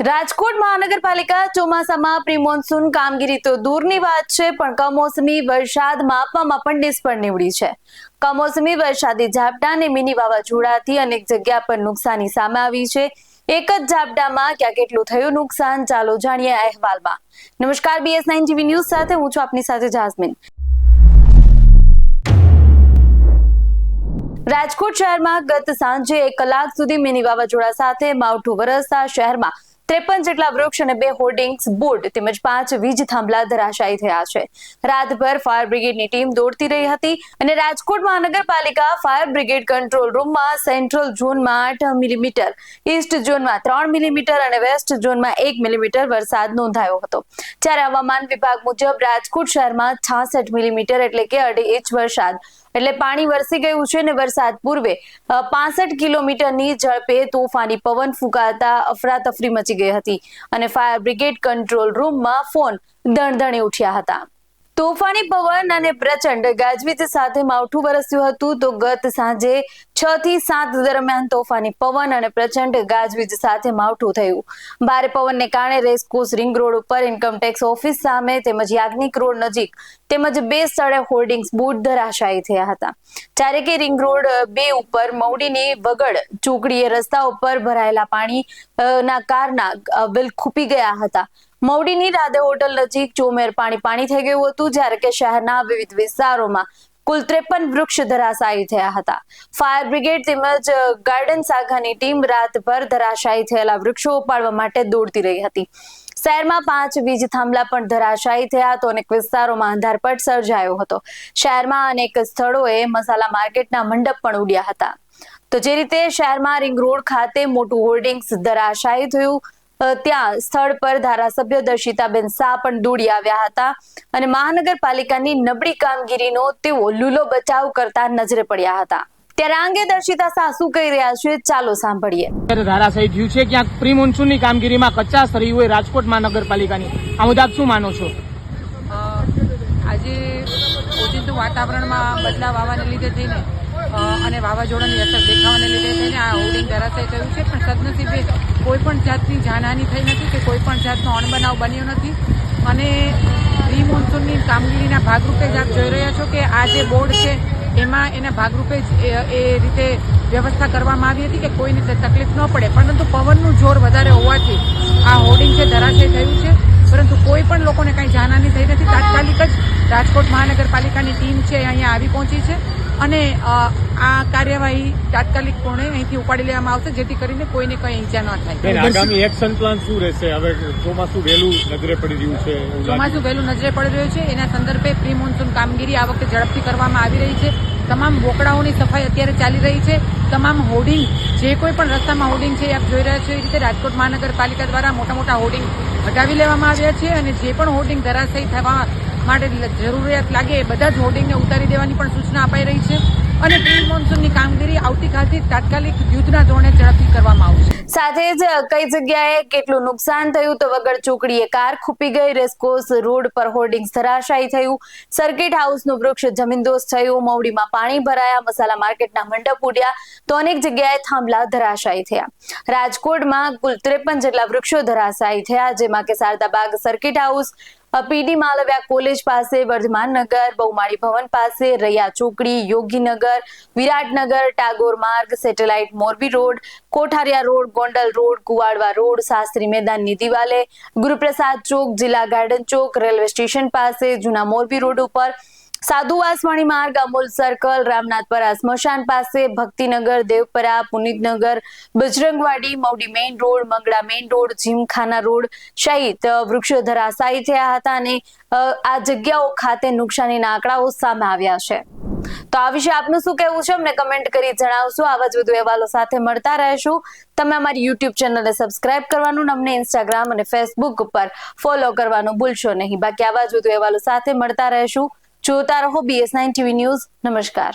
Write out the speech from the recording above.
રાજકોટ મહાનગરપાલિકા ચોમાસામાં pre monsoon કામગીરી તો દૂરની વાત છે, પણ કમોસમી વરસાદ માપવામાં પણ નિષ્ફળ નીવડી છે. કમોસમી વરસાદી ઝાપટા અને મિની વાવાઝોડાથી અનેક જગ્યા પર નુકસાની સામે આવી છે. એક જ ઝાપટામાં ક્યાં કેટલું થયું નુકસાન, ચાલો જાણીએ અહેવાલમાં. નમસ્કાર બીએસ નાઇન ટીવી ન્યૂઝ સાથે હું છું આપની સાથે જાસ્મીન. રાજકોટ શહેરમાં ગત સાંજે એક કલાક સુધી મિની વાવાઝોડા સાથે માવઠું વરસતા શહેરમાં ત્રેપન જેટલા વૃક્ષ અને બે હોર્ડિંગ્સ બોર્ડ તેમજ પાંચ વીજ થાંભલા ધરાશાયી થયા છે. રાતભર ફાયર બ્રિગેડની ટીમ દોડતી રહી હતી અને રાજકોટ મહાનગરપાલિકા ફાયર બ્રિગેડ કંટ્રોલ રૂમમાં સેન્ટ્રલ ઝોનમાં આઠ મિલીમીટર ઈસ્ટ ઝોનમાં ત્રણ મિલીમીટર અને વેસ્ટ ઝોનમાં એક મિલીમીટર વરસાદ નોંધાયો હતો. જ્યારે હવામાન વિભાગ મુજબ રાજકોટ શહેરમાં છાસઠ મિલીમીટર એટલે કે અઢી ઇંચ વરસાદ એટલે પાણી વરસી ગયું છે અને વરસાદ પૂર્વે પાસઠ કિલોમીટરની ઝડપે તોફાની પવન ફૂંકાતા અફરાતફરી મચી ગઈ હતી અને ફાયર બ્રિગેડ કંટ્રોલ રૂમમાં ફોન દણદણી ઉઠ્યા હતા. તોફાની પવન અને પ્રચંડ ગાજવીજ સાથે માવઠું વરસ્યું હતું. તો ગત સાંજે છ થી સાત દરમિયાન તોફાની પવન અને પ્રચંડ ગાજવીજ સાથે માવઠું થયું. ભારે પવનને કારણે રેસકોર્સ રિંગ રોડ ઉપર ઇન્કમટેક્સ ઓફિસ સામે તેમજ યાજ્ઞિક રોડ નજીક તેમજ બે સ્થળે હોર્ડિંગ્સ બુટ ધરાશાયી થયા હતા. જ્યારે કે રિંગ રોડ બે ઉપર, મવડીની વગડ, ચોકડીએ રસ્તા ઉપર ભરાયેલા પાણી ના કારના બિલ ખૂપી ગયા હતા. મવડીની રાધે હોટલ નજીક ચોમેર પાણી પાણી થઈ ગયું હતું, જ્યારે કે શહેરના વિવિધ વિસ્તારોમાં કુલ ત્રેપન વૃક્ષ ધરાશાયી થયા હતા. ફાયર બ્રિગેડ તેમજ ગાર્ડન શાખાની ટીમ રાતભર ધરાશાયી થયેલા વૃક્ષો ઉપાડવા માટે દોડતી રહી હતી. શહેરમાં પાંચ વીજ થાંભલા પણ ધરાશાયી થયા તો અનેક વિસ્તારોમાં અંધારપટ સર્જાયો હતો. શહેરમાં અનેક સ્થળોએ મસાલા માર્કેટના મંડપ પણ ઉડ્યા હતા. તો જે રીતે શહેરમાં રિંગ રોડ ખાતે મોટું હોર્ડિંગ્સ ધરાશાયી થયું ત્યાં સ્થળ પર ધારાસભ્ય દર્શિતાબેન શાહ પણ દોડી આવ્યા હતા અને મહાનગરપાલિકાની નબળી કામગીરીનો તેઓ લૂલો બચાવ કરતા નજરે પડ્યા હતા. ત્યારે આ અંગે દર્શિતા શાહ શું કહી રહ્યા છે ચાલો સાંભળીએ. ધારાશાયી થયું છે ક્યાંક પ્રી મોન્સૂનની કામગીરીમાં કચાશ રહી હોય રાજકોટ મહાનગરપાલિકાની. આ મુદ્દા શું માનો છો? આજે ઓચિંતું વાતાવરણમાં બદલાવ આવવાને લીધે થઈને અને વાવાઝોડાની અસર દેખાવાને લીધે થઈને આ હોર્ડિંગ ધરાશય થયું છે. પણ સદનસીબે કોઈપણ જાતની જાનહાની થઈ નથી કે કોઈપણ જાતનો અણબનાવ બન્યો નથી. અને પ્રી મોન્સૂનની કામગીરીના ભાગરૂપે જ આપ જોઈ રહ્યા છો કે આ જે બોર્ડ છે, એમાં એના ભાગરૂપે જ એ- રીતે વ્યવસ્થા કરવામાં આવી હતી કે કોઈને તકલીફ ન પડે. પરંતુ પવનનું જોર વધારે હોવાથી આ હોર્ડિંગ છે ધરાશય થયું છે, પરંતુ કોઈ પણ લોકોને કાંઈ જાનહાની થઈ નથી. તાત્કાલિક જ રાજકોટ મહાનગરપાલિકાની ટીમ છે અહીંયા આવી પહોંચી છે. અને આ કાર્યવાહી તાત્કાલિક પૂર્ણે અહીંથી ઉપાડી લેવામાં આવશે જેથી કરીને કોઈને કંઈ ઈજા ન થાય. આગામી એક્શન પ્લાન શું રહેશે? હવે ચોમાસું વહેલું નજરે પડી રહ્યું છે ચોમાસું વહેલું નજરે પડી રહ્યું છે. એના સંદર્ભે પ્રી મોન્સૂન કામગીરી આ વખતે ઝડપથી કરવામાં આવી રહી છે. તમામ બોકડાઓની સફાઈ અત્યારે ચાલી રહી છે. તમામ હોર્ડિંગ જે કોઈ પણ રસ્તામાં હોર્ડિંગ છે એ આપ જોઈ રહ્યા છો એ રીતે રાજકોટ મહાનગરપાલિકા દ્વારા મોટા મોટા હોર્ડિંગ હટાવી લેવામાં આવ્યા છે અને જે પણ હોર્ડિંગ ધરાશયી થવા માટે જરૂરિયાત લાગે એ બધા જ હોર્ડિંગને ઉતારી દેવાની પણ સૂચના અપાઈ રહી છે. અને પ્રી મોન્સૂનની કામગીરી આવતીકાલથી તાત્કાલિક યુદ્ધના ધોરણે ઝડપથી કરવામાં આવશે. સાથે જ કઈ જગ્યાએ કેટલું નુકસાન થયું તો વગર ચોકડીએ કાર ખૂપી ગઈ. રેસકોર્સ રોડ પર હોર્ડિંગ્સ ધરાશાયી થયું. સર્કિટ હાઉસનું વૃક્ષ જમીનદોસ્ત થયું. મવડીમાં પાણી ભરાયા. મસાલા માર્કેટના મંડપ ઉડ્યા. તો અનેક જગ્યાએ થાંભલા ધરાશાયી થયા. રાજકોટમાં કુલ ત્રેપન જેટલા વૃક્ષો ધરાશાયી થયા, જેમાં કે Sharadabaug circuit house PD Malviya college પાસે વર્ધમાન નગર બહુમાળી ભવન પાસે, રૈયા ચોકડી, Yoginagar, Viratnagar, Tagore Marg, satellite Morbi road, Kothariya road, Gondal road, Kuvadva road Shastri મેદાનની દિવાલે ગુરુપ્રસાદ ચોક, જિલ્લા ગાર્ડન ચોક, રેલવે સ્ટેશન પાસે, જૂના મોરબી રોડ ઉપર સાધુ વાસવાણી માર્ગ, અમૂલ સર્કલ રામનાથપરા સ્મશાન પાસે, Bhaktinagar, Devpara, Punitnagar, Bajrangwadi, Maudi main road, Mangala main road, Gymkhana road સહિત વૃક્ષો ધરાશાયી થયા હતા અને આ જગ્યાઓ ખાતે નુકસાનીના આંકડાઓ સામે આવ્યા છે. તો આ વિશે આપનું શું કહેવું છે? અમને કમેન્ટ કરી જણાવશો. આવા જ વધુ અહેવાલો સાથે મળતા રહેશું. તમે અમારી યુટ્યુબ ચેનલને સબસ્ક્રાઇબ કરવાનું, અમને ઇન્સ્ટાગ્રામ અને ફેસબુક ઉપર ફોલો કરવાનું ભૂલશો નહીં. બાકી આવા જ વધુ અહેવાલો સાથે મળતા રહેશું. જોતા રહો બીએસ નાઇન ટીવી ન્યૂઝ નમસ્કાર.